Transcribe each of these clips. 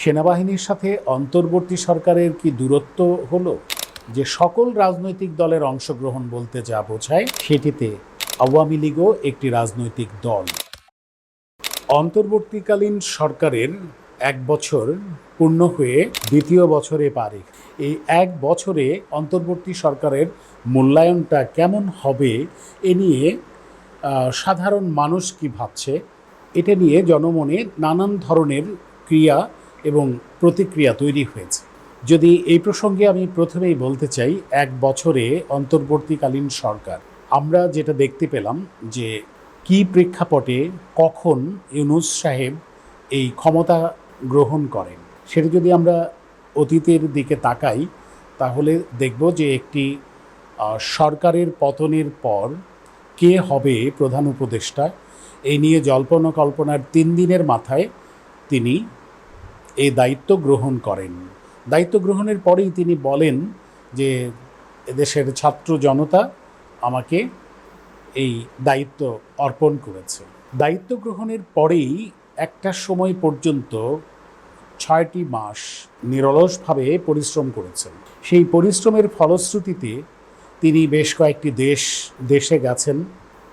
সেনাবাহিনীর সাথে অন্তর্বর্তী সরকারের কি দূরত্ব হলো? যে সকল রাজনৈতিক দলের অংশগ্রহণ বলতে যা বোঝায়, সেটিতে আওয়ামী লীগও একটি রাজনৈতিক দল। অন্তর্বর্তীকালীন সরকারের এক বছর পূর্ণ হয়ে দ্বিতীয় বছরে পারে এই এক বছরে অন্তর্বর্তী সরকারের মূল্যায়নটা কেমন হবে এ নিয়ে সাধারণ মানুষ কি ভাবছে? এটা নিয়ে জনমনে নানান ধরনের ক্রিয়া এবং প্রতিক্রিয়া তৈরি হয়েছে। যদি এই প্রসঙ্গে আমি প্রথমেই বলতে চাই, এক বছরে অন্তর্বর্তীকালীন সরকার, আমরা যেটা দেখতে পেলাম যে কি প্রেক্ষাপটে কখন ইউনুস সাহেব এই ক্ষমতা গ্রহণ করেন, সেটা যদি আমরা অতীতের দিকে তাকাই, তাহলে দেখব যে একটি সরকারের পতনের পর কে হবে প্রধান উপদেষ্টা, এই নিয়ে জল্পনা কল্পনার তিন দিনের মাথায় তিনি এই দায়িত্ব গ্রহণ করেন। দায়িত্ব গ্রহণের পরেই তিনি বলেন যে, এদেশের ছাত্র জনতা আমাকে এই দায়িত্ব অর্পণ করেছে। দায়িত্ব গ্রহণের পরেই একটা সময় পর্যন্ত ছয়টি মাস নিরলসভাবে পরিশ্রম করেছেন। সেই পরিশ্রমের ফলশ্রুতিতে তিনি বেশ কয়েকটি দেশ, দেশে গেছেন,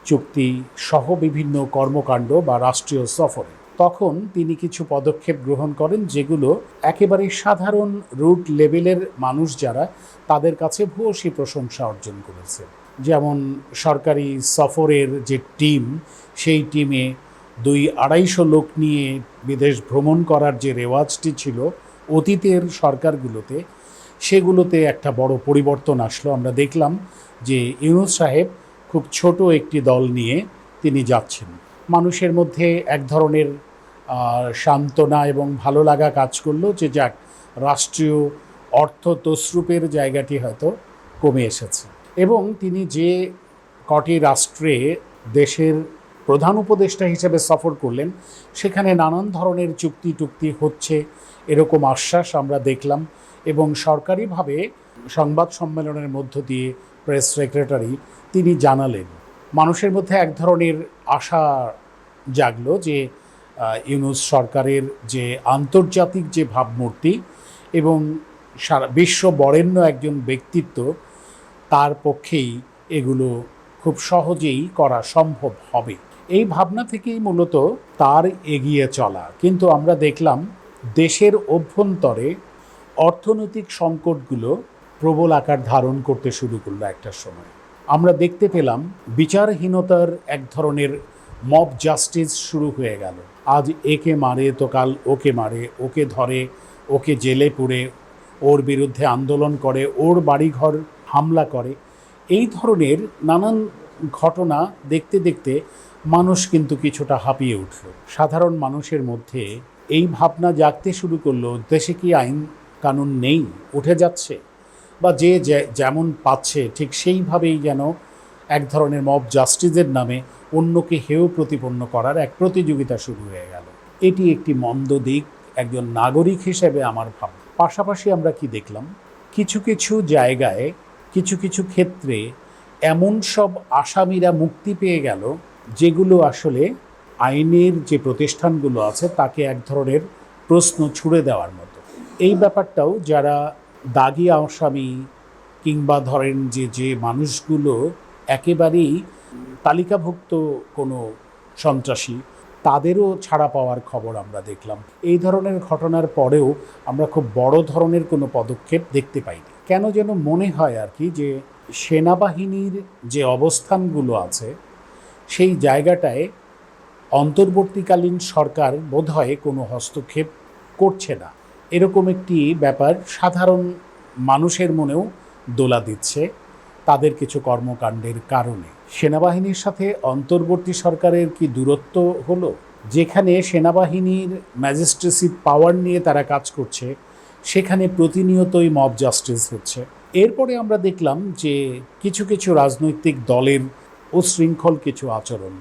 চুক্তি সহ বিভিন্ন কর্মকাণ্ড বা রাষ্ট্রীয় সফরে। তখন তিনি কিছু পদক্ষেপ গ্রহণ করেন যেগুলো একেবারে সাধারণ রুট লেভেলের মানুষ যারা, তাদের কাছে ভূয়সী প্রশংসা অর্জন করেছে। যেমন সরকারি সফরের যে টিম, সেই টিমে দুই আড়াইশো লোক নিয়ে বিদেশ ভ্রমণ করার যে রেওয়াজটি ছিল অতীতের সরকারগুলোতে, সেগুলোতে একটা বড় পরিবর্তন আসলো। আমরা দেখলাম যে ইউনুস সাহেব খুব ছোট একটি দল নিয়ে তিনি যাচ্ছেন। মানুষের মধ্যে এক ধরনের সান্ত্বনা এবং ভালো লাগা কাজ করল যে যাক, রাষ্ট্রীয় অর্থ তসরূপের জায়গাটি হয়তো কমে এসেছে। এবং তিনি যে কটি রাষ্ট্রে দেশের প্রধান উপদেষ্টা হিসেবে সফর করলেন, সেখানে নানান ধরনের চুক্তি টুক্তি হচ্ছে এরকম আশ্বাস আমরা দেখলাম এবং সরকারিভাবে সংবাদ সম্মেলনের মধ্য দিয়ে প্রেস সেক্রেটারি তিনি জানালেন। মানুষের মধ্যে এক ধরনের আশা জাগলো যে ইউনুস সরকারের যে আন্তর্জাতিক যে ভাবমূর্তি এবং সারা বিশ্ব বরেণ্য একজন ব্যক্তিত্ব, তার পক্ষেই এগুলো খুব সহজেই করা সম্ভব হবে। এই ভাবনা থেকেই মূলত তার এগিয়ে চলা। কিন্তু আমরা দেখলাম দেশের অভ্যন্তরে অর্থনৈতিক সংকটগুলো প্রবল আকার ধারণ করতে শুরু করল একটা সময়। আমরা দেখতে পেলাম বিচারহীনতার এক ধরনের মব জাস্টিস শুরু হয়ে গেল। আজ একে মারে তো কাল ওকে মারে, ওকে ধরে, ওকে জেলে পুড়ে, ওর বিরুদ্ধে আন্দোলন করে, ওর বাড়িঘর হামলা করে। এই ধরনের নানান ঘটনা দেখতে দেখতে মানুষ কিন্তু কিছুটা হাঁপিয়ে উঠল। সাধারণ মানুষের মধ্যে এই ভাবনা জাগতে শুরু করল, দেশে কি আইন কানুন নেই? উঠে যাচ্ছে। বা যে যেমন পাচ্ছে, ঠিক সেইভাবেই যেন এক ধরনের মব জাস্টিসের নামে অন্যকে হেয় প্রতিপন্ন করার এক প্রতিযোগিতা শুরু হয়ে গেল। এটি একটি মন্দ দিক, একজন নাগরিক হিসেবে আমার ভাব পাশাপাশি আমরা কি দেখলাম? কিছু কিছু জায়গায়, কিছু কিছু ক্ষেত্রে এমন সব আসামিরা মুক্তি পেয়ে গেল, যেগুলো আসলে আইনের যে প্রতিষ্ঠানগুলো আছে, তাকে এক ধরনের প্রশ্ন ছুড়ে দেওয়ার মতো। এই ব্যাপারটাও যারা দাগি আসামি কিংবা ধরেন যে যে মানুষগুলো একেবারেই তালিকাভুক্ত কোনো সন্ত্রাসী, তাদেরও ছাড়া পাওয়ার খবর আমরা দেখলাম। এই ধরনের ঘটনার পরেও আমরা খুব বড় ধরনের কোনো পদক্ষেপ দেখতে পাইনি। কেন যেন মনে হয় আর কি যে, সেনাবাহিনীর যে অবস্থানগুলো আছে, সেই জায়গাটায় অন্তর্বর্তীকালীন সরকার বোধহয় কোনো হস্তক্ষেপ করছে না। এরকম একটি ব্যাপার সাধারণ মানুষের মনেও দোলা দিচ্ছে তাদের কিছু কর্মকাণ্ডের কারণে। সেনাবাহিনীর সাথে অন্তর্বর্তী সরকারের কি দূরত্ব হলো? যেখানে সেনাবাহিনীর ম্যাজিস্ট্রেসি পাওয়ার নিয়ে তারা কাজ করছে, সেখানে প্রতিনিয়তই মব জাস্টিস হচ্ছে। এরপরে আমরা দেখলাম যে কিছু কিছু রাজনৈতিক দলের উশৃঙ্খল কিছু আচরণ,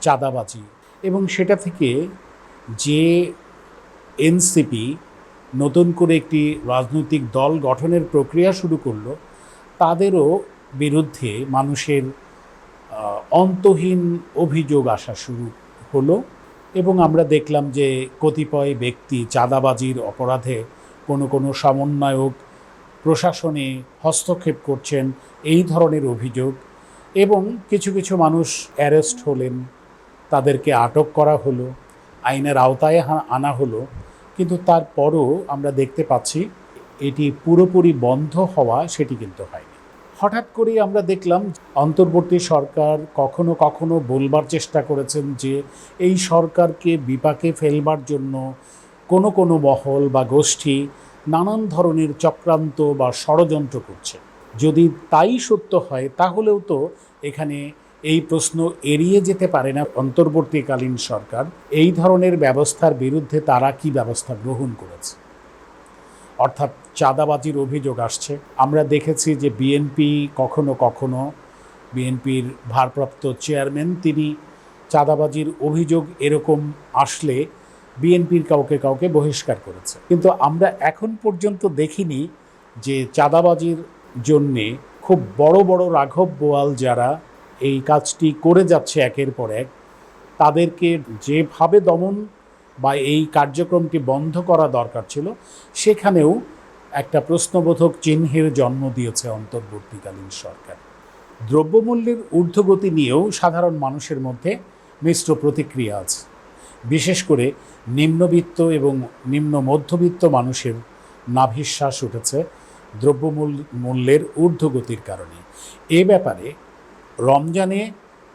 চাঁদাবাজি এবং সেটা থেকে যে এনসিপি নতুন করে একটি রাজনৈতিক দল গঠনের প্রক্রিয়া শুরু করল, তাদেরও বিরুদ্ধে মানুষের অন্তহীন অভিযোগ আসা শুরু হলো এবং আমরা দেখলাম যে কতিপয় ব্যক্তি চাঁদাবাজির অপরাধে কোনো কোনো সমন্বয়ক প্রশাসনে হস্তক্ষেপ করছেন এই ধরনের অভিযোগ এবং কিছু কিছু মানুষ অ্যারেস্ট হলেন, তাদেরকে আটক করা হলো, আইনের আওতায় আনা হলো কিন্তু তারপরও আমরা দেখতে পাচ্ছি এটি পুরোপুরি বন্ধ হওয়া সেটি কিন্তু হয়নি। হঠাৎ করেই আমরা দেখলাম অন্তর্বর্তী সরকার কখনো কখনো বলবার চেষ্টা করেছেন যে এই সরকারকে বিপাকে ফেলবার জন্য কোনো কোনো মহল বা গোষ্ঠী নানান ধরনের চক্রান্ত বা ষড়যন্ত্র করছে। যদি তাই সত্য হয়, তাহলেও তো এখানে এই প্রশ্ন এড়িয়ে যেতে পারে না অন্তর্বর্তীকালীন সরকার। এই ধরনের ব্যবস্থার বিরুদ্ধে তারা কি ব্যবস্থা গ্রহণ করেছে? অর্থাৎ চাঁদাবাজির অভিযোগ আসছে। আমরা দেখেছি যে বিএনপি কখনো কখনো বিএনপির ভারপ্রাপ্ত চেয়ারম্যান তিনি চাঁদাবাজির অভিযোগ এরকম আসলে বিএনপির কাউকে কাউকে বহিষ্কার করেছে। কিন্তু আমরা এখন পর্যন্ত দেখিনি যে চাঁদাবাজির জন্যে খুব বড় বড় রাঘব বোয়াল যারা এই কাজটি করে যাচ্ছে একের পর এক, তাদেরকে যেভাবে দমন বা এই কার্যক্রমটি বন্ধ করা দরকার ছিল, সেখানেও একটা প্রশ্নবোধক চিহ্নের জন্ম দিয়েছে অন্তর্বর্তীকালীন সরকার। দ্রব্যমূল্যের ঊর্ধ্বগতি নিয়েও সাধারণ মানুষের মধ্যে মিশ্র প্রতিক্রিয়া আছে। বিশেষ করে নিম্নবিত্ত এবং নিম্ন মধ্যবিত্ত মানুষের নাভিশ্বাস উঠেছে দ্রব্যমূল্য মূল্যের ঊর্ধ্বগতির কারণে। এ ব্যাপারে রমজানে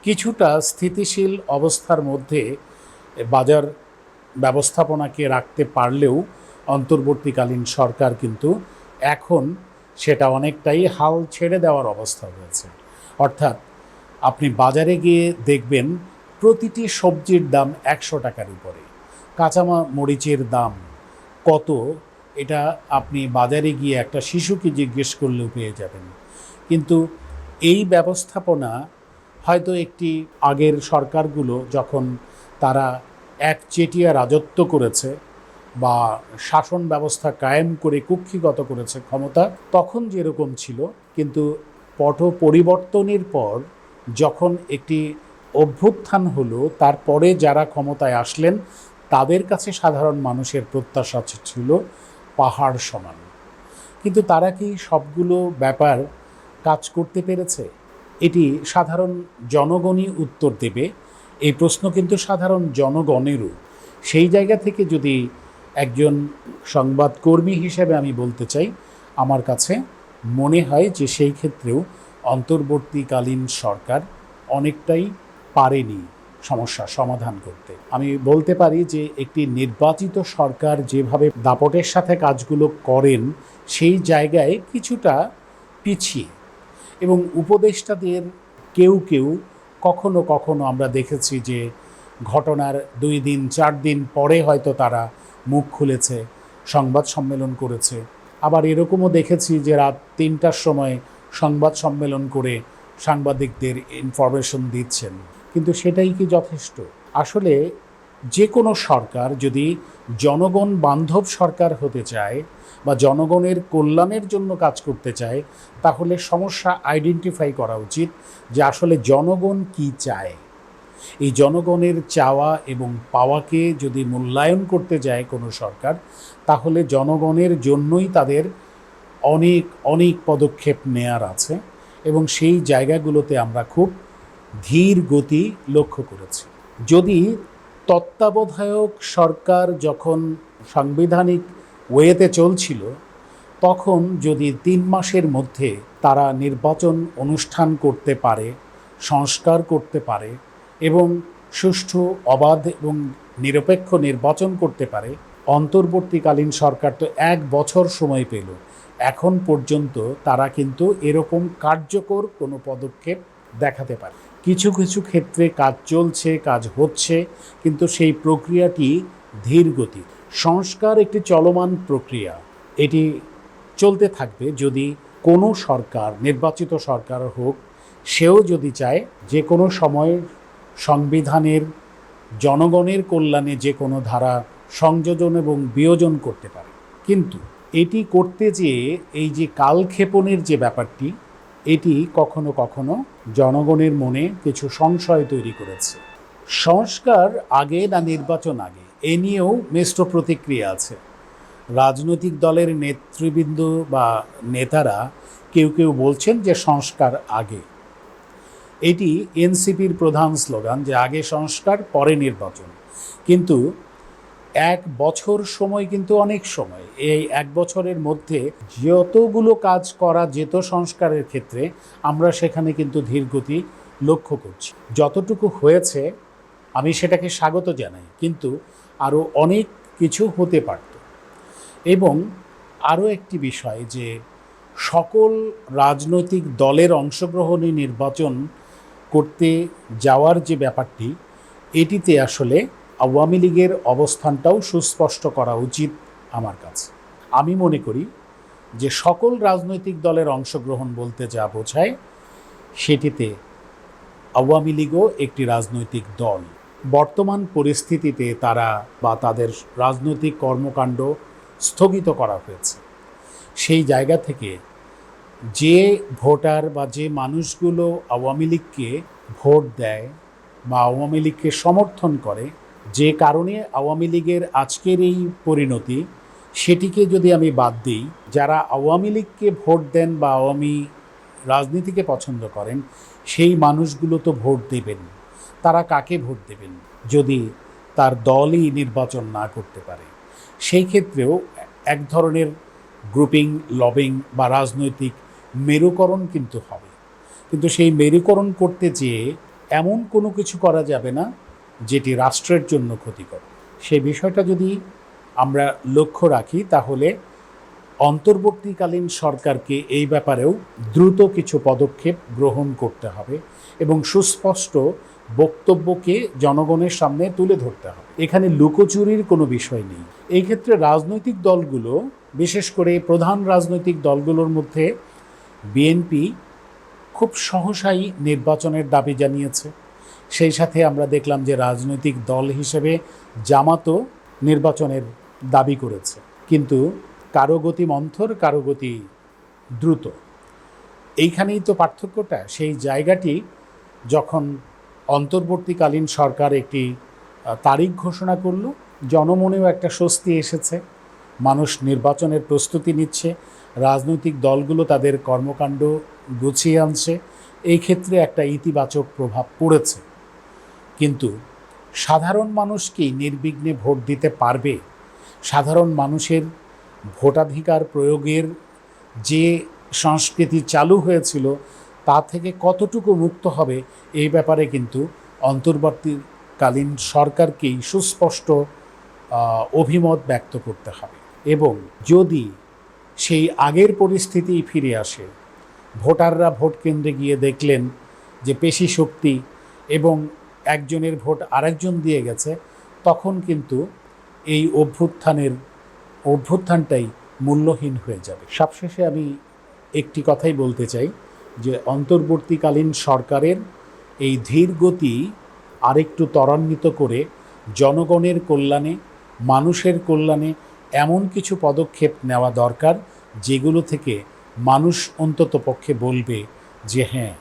কিছুটা স্থিতিশীল অবস্থার মধ্যে বাজার ব্যবস্থাপনাকে রাখতে পারলেও অন্তর্বর্তীকালীন সরকার কিন্তু এখন সেটা অনেকটাই হাল ছেড়ে দেওয়ার অবস্থা হয়েছে। অর্থাৎ আপনি বাজারে গিয়ে দেখবেন প্রতিটি সবজির দাম একশো টাকার উপরে। কাঁচামা মরিচের দাম কত, এটা আপনি বাজারে গিয়ে একটা শিশুকে জিজ্ঞেস করলেও পেয়ে যাবেন। কিন্তু এই ব্যবস্থাপনা হয়তো একটি আগের সরকারগুলো যখন তারা একচেটিয়া রাজত্ব করেছে বা শাসন ব্যবস্থা কায়েম করে কুক্ষিগত করেছে ক্ষমতা, তখন যেরকম ছিল। কিন্তু পট পরিবর্তনের পর যখন একটি অভ্যুত্থান হলো, তারপরে যারা ক্ষমতায় আসলেন, তাদের কাছে সাধারণ মানুষের প্রত্যাশা ছিল পাহাড় সমান। কিন্তু তারা কি সবগুলো ব্যাপার কাজ করতে পেরেছে? এটি সাধারণ জনগণই উত্তর দেবে। এই প্রশ্ন কিন্তু সাধারণ জনগণেরও। সেই জায়গা থেকে যদি একজন সংবাদকর্মী হিসেবে আমি বলতে চাই, আমার কাছে মনে হয় যে সেই ক্ষেত্রেও অন্তর্বর্তীকালীন সরকার অনেকটাই পারেনি সমস্যা সমাধান করতে। আমি বলতে পারি যে একটি নির্বাচিত সরকার যেভাবে দাপটের সাথে কাজগুলো করেন, সেই জায়গায় কিছুটা পিছিয়ে এবং উপদেষ্টাদের কেউ কেউ কখনো কখনো আমরা দেখেছি যে ঘটনার দুই দিন, চার দিন পরে হয়তো তারা মুখ খুলেছে, সংবাদ সম্মেলন করেছে। আবার এরকমও দেখেছি যে রাত তিনটার সময় সংবাদ সম্মেলন করে সাংবাদিকদের ইনফরমেশন দিচ্ছেন। কিন্তু সেটাই কি যথেষ্ট? আসলে যে কোনো সরকার যদি জনগণ বান্ধব সরকার হতে চায় বা জনগণের কল্যাণের জন্য কাজ করতে চায়, তাহলে সমস্যা আইডেন্টিফাই করা উচিত যে আসলে জনগণ কি চায়। এই জনগণের চাওয়া এবং পাওয়াকে যদি মূল্যায়ন করতে যায় কোনো সরকার, তাহলে জনগণের জন্যই তাদের অনেক অনেক পদক্ষেপ নেয়ার আছে এবং সেই জায়গাগুলোতে আমরা খুব ধীর গতি লক্ষ্য করেছি। যদি তত্ত্বাবধায়ক সরকার যখন সাংবিধানিক ওয়েতে চলছিল, তখন যদি তিন মাসের মধ্যে তারা নির্বাচন অনুষ্ঠান করতে পারে, সংস্কার করতে পারে এবং সুষ্ঠু, অবাধ এবং নিরপেক্ষ নির্বাচন করতে পারে, অন্তর্বর্তীকালীন সরকার তো এক বছর সময় পেল। এখন পর্যন্ত তারা কিন্তু এরকম কার্যকর কোনো পদক্ষেপ দেখাতে পারে। কিছু কিছু ক্ষেত্রে কাজ চলছে, কাজ হচ্ছে, কিন্তু সেই প্রক্রিয়াটি ধীর গতি সংস্কার একটি চলমান প্রক্রিয়া। এটি চলতে থাকবে যদি কোনো সরকার, নির্বাচিত সরকার হোক, সেও যদি চায় যে কোনো সময় সংবিধানের, জনগণের কল্যাণে যে কোনো ধারা সংযোজন এবং বিয়োজন করতে পারে। কিন্তু এটি করতে যেয়ে এই যে কালক্ষেপণের যে ব্যাপারটি এটি কখনো কখনো জনগণের মনে কিছু সংশয় তৈরি করেছে। সংস্কার আগে না নির্বাচন আগে? এ নিয়েও মিশ্র প্রতিক্রিয়া আছে। রাজনৈতিক দলের নেতৃবৃন্দ বা নেতারা কেউ কেউ বলছেন যে সংস্কার আগে। এটি এনসিপির প্রধান স্লোগান যে আগে সংস্কার, পরে নির্বাচন। কিন্তু এক বছর সময় কিন্তু অনেক সময়। এই এক বছরের মধ্যে যতগুলো কাজ করা যেত সংস্কারের ক্ষেত্রে, আমরা সেখানে কিন্তু ধীরগতি লক্ষ্য করছি। যতটুকু হয়েছে, আমি সেটাকে স্বাগত জানাই, কিন্তু আরও অনেক কিছু হতে পারত। এবং আরও একটি বিষয় যে, সকল রাজনৈতিক দলের অংশগ্রহণে নির্বাচন করতে যাওয়ার যে ব্যাপারটি, এটিতে আসলে আওয়ামী লীগের অবস্থানটাও সুস্পষ্ট করা উচিত আমার কাছে। আমি মনে করি যে সকল রাজনৈতিক দলের অংশগ্রহণ বলতে যা বোঝায়, সেটিতে আওয়ামী লীগও একটি রাজনৈতিক দল। বর্তমান পরিস্থিতিতে তারা বা তাদের রাজনৈতিক কর্মকাণ্ড স্থগিত করা হয়েছে। সেই জায়গা থেকে যে ভোটার বা যে মানুষগুলো আওয়ামী লীগকে ভোট দেয় বা আওয়ামী লীগকে সমর্থন করে যে কারণে আওয়ামী লীগের আজকের এই পরিণতি, সেটিকে যদি আমি বাদ দিই, যারা আওয়ামী লীগকে ভোট দেন বা আওয়ামী রাজনীতিকে পছন্দ করেন, সেই মানুষগুলো তো ভোট দেবেন। তারা কাকে ভোট দেবেন? যদি তার দলই নির্বাচন না করতে পারে। সেই ক্ষেত্রেও এক ধরনের গ্রুপিং লবিং বা রাজনৈতিক মেরুকরণ কিন্তু হবে। কিন্তু সেই মেরুকরণ করতে যেয়ে এমন কোনো কিছু করা যাবে না যেটি রাষ্ট্রের জন্য ক্ষতিকর। সেই বিষয়টা যদি আমরা লক্ষ্য রাখি, তাহলে অন্তর্বর্তীকালীন সরকারকে এই ব্যাপারেও দ্রুত কিছু পদক্ষেপ গ্রহণ করতে হবে এবং সুস্পষ্ট বক্তব্যকে জনগণের সামনে তুলে ধরতে হবে। এখানে লুকোচুরির কোনো বিষয় নেই। এই ক্ষেত্রে রাজনৈতিক দলগুলো, বিশেষ করে প্রধান রাজনৈতিক দলগুলোর মধ্যে বিএনপি খুব সহসাই নির্বাচনের দাবি জানিয়েছে। সেই সাথে আমরা দেখলাম যে রাজনৈতিক দল হিসেবে জামাতও নির্বাচনের দাবি করেছে। কিন্তু কারও গতি মন্থর, কারও গতি দ্রুত। এইখানেই তো পার্থক্যটা। সেই জায়গাটি যখন অন্তর্বর্তীকালীন সরকার একটি তারিখ ঘোষণা করল, জনমনেও একটা স্বস্তি এসেছে। মানুষ নির্বাচনের প্রস্তুতি নিচ্ছে, রাজনৈতিক দলগুলো তাদের কর্মকাণ্ড গুছিয়ে আনছে। এই ক্ষেত্রে একটা ইতিবাচক প্রভাব পড়েছে। কিন্তু সাধারণ মানুষ কি নির্বিঘ্নে ভোট দিতে পারবে। সাধারণ মানুষের ভোটাধিকার প্রয়োগের যে সংস্কৃতি চালু হয়েছিল, তা থেকে কতটুকু মুক্ত হবে এই ব্যাপারে কিন্তু অন্তর্বর্তীকালীন সরকারকেই সুস্পষ্ট অভিমত ব্যক্ত করতে হবে। এবং যদি সেই আগের পরিস্থিতি ফিরে আসে, ভোটাররা ভোট কেন্দ্রে গিয়ে দেখলেন যে পেশি শক্তি এবং একজনের ভোট আরেকজন দিয়ে গেছে, তখন কিন্তু এই অভ্যুত্থানের, অভ্যুত্থানটাই মূল্যহীন হয়ে যাবে। সবশেষে আমি একটি কথাই বলতে চাই যে, অন্তর্বর্তীকালীন সরকারের এই ধীর গতি আরেকটু ত্বরান্বিত করে জনগণের কল্যাণে, মানুষের কল্যাণে এমন কিছু পদক্ষেপ নেওয়া দরকার যেগুলো থেকে মানুষ অন্তত পক্ষে বলবে যে হ্যাঁ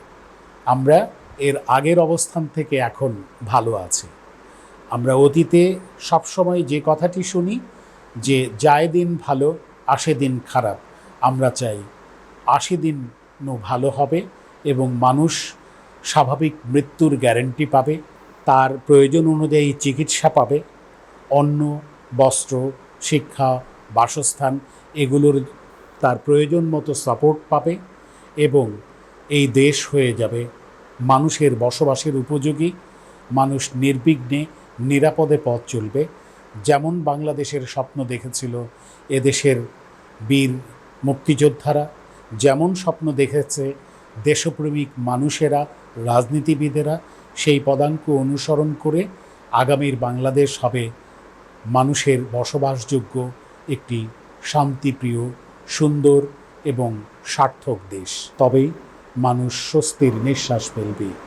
আমরা এর আগের অবস্থান থেকে এখন ভালো আছে। আমরা অতীতে সবসময় যে কথাটি শুনি, যে যায় দিন ভালো, আসে দিন খারাপ, আমরা চাই আশি দিনও ভালো হবে এবং মানুষ স্বাভাবিক মৃত্যুর গ্যারেন্টি পাবে, তার প্রয়োজন অনুযায়ী চিকিৎসা পাবে, অন্ন, বস্ত্র, শিক্ষা, বাসস্থান এগুলোর তার প্রয়োজন মতো সাপোর্ট পাবে এবং এই দেশ হয়ে যাবে মানুষের বসবাসের উপযোগী, মানুষ নির্বিঘ্নে নিরাপদে পথ চলবে। যেমন বাংলাদেশের স্বপ্ন দেখেছিল এদেশের বীর মুক্তিযোদ্ধারা, যেমন স্বপ্ন দেখেছে দেশপ্রেমিক মানুষেরা, রাজনীতিবিদেরা, সেই পদাঙ্ক অনুসরণ করে আগামীর বাংলাদেশ হবে মানুষের বসবাসযোগ্য একটি শান্তিপ্রিয়, সুন্দর এবং সার্থক দেশ। তবেই মানুষ স্বস্তির নিঃশ্বাস ফেলবে।